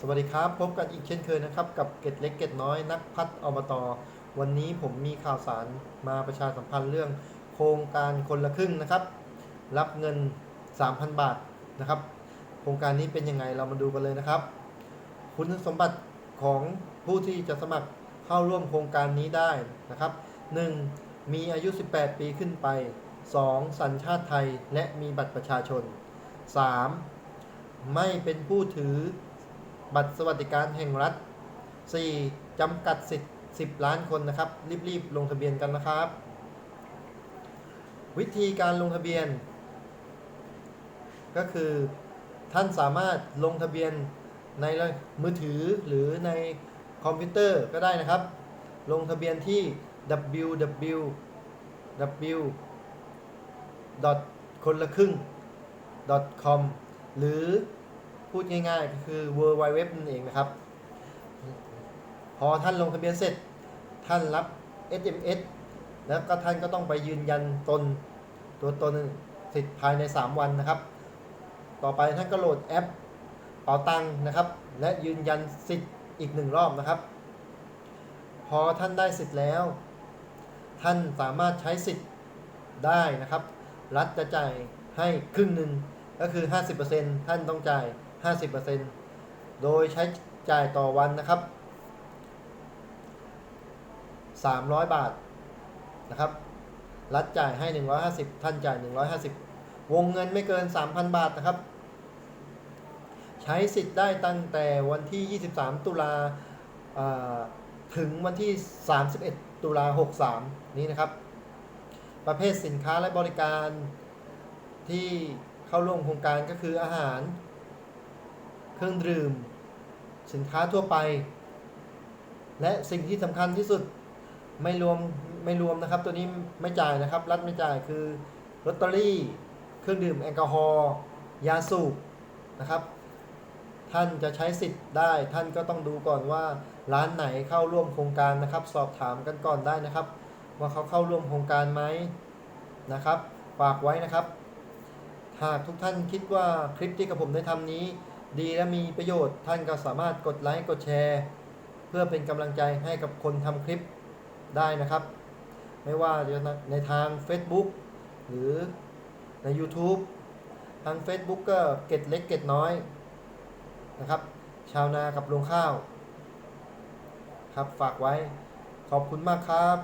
สวัสดีครับพบกันอีกเช่นเคยนะครับ กับเกตเล็กเกตน้อยนักพัฒอบตวันนี้ผมมีข่าวสารมาประชาสัมพันธ์เรื่องโครงการคนละครึ่งนะครับ รับเงิน 3,000 บาทนะครับ โครงการนี้เป็นยังไงเรามาดูกันเลยนะครับ คุณสมบัติของผู้ที่จะสมัครเข้าร่วมโครงการนี้ได้นะครับ 1. มีอายุ 18 ปีขึ้นไป 2. สัญชาติไทยและมีบัตรประชาชน 3. ไม่เป็นผู้ถือ บัตรสวัสดิการแห่งรัฐ 4. จำกัดสิทธิ์10 ล้านคนนะครับ รีบๆ ลงทะเบียนกันนะครับ วิธีการลงทะเบียน ก็คือท่านสามารถลงทะเบียนในมือถือหรือในคอมพิวเตอร์ก็ได้นะครับ ลงทะเบียนที่ www w คนละครึ่ง com หรือ พูดง่ายๆก็คือ w w w นั่นเองนะครับ พอท่านลงทะเบียนเสร็จ ท่านรับ SMS แล้วก็ท่านก็ต้องไปยืนยันตนตัวตนสิทธิ์ภายใน 3 วันนะครับ ต่อไปท่านก็โหลดแอปเป๋าตังค์นะครับ และยืนยันสิทธิ์อีกหนึ่งรอบนะครับ พอท่านได้สิทธิ์แล้ว ท่านสามารถใช้สิทธิ์ได้นะครับ รัฐจะจ่ายให้ครึ่งหนึ่งก็คือ 50%ท่านต้องจ่าย 50%โดยใช้จ่ายต่อวันนะครับ 300 บาทนะครับ รัฐจ่ายให้ 150 ท่านจ่าย 150 วงเงินไม่เกิน 3,000 บาทนะครับ ใช้สิทธิ์ได้ตั้งแต่วันที่ 23 ตุลาอ่าถึงวันที่ 31 ตุลา63 นี้นะครับ ประเภทสินค้าและบริการที่เข้าร่วมโครงการก็คืออาหาร เครื่องดื่ม สินค้าทั่วไป และสิ่งที่สำคัญที่สุดไม่รวมไม่รวมนะครับ ตัวนี้ไม่จ่ายนะครับ รัฐไม่จ่ายคือลอตเตอรี่ เครื่องดื่มแอลกอฮอล์ยาสูบนะครับ ท่านจะใช้สิทธิ์ได้ ท่านก็ต้องดูก่อนว่าร้านไหนเข้าร่วมโครงการนะครับ สอบถามกันก่อนได้นะครับ ว่าเขาเข้าร่วมโครงการไหมนะครับฝากไว้นะครับ หากทุกท่านคิดว่าคลิปที่กับผมได้ทำนี้ ดีและมีประโยชน์ ท่านก็สามารถกดไลค์กดแชร์ เพื่อเป็นกำลังใจให้กับคนทำคลิปได้นะครับ ไม่ว่าจะในทาง Facebook หรือใน YouTube ทาง Facebook ก็เก็ดเล็กเก็ดน้อยนะครับ ชาวนากับลงข้าว ครับฝากไว้ขอบคุณมากครับ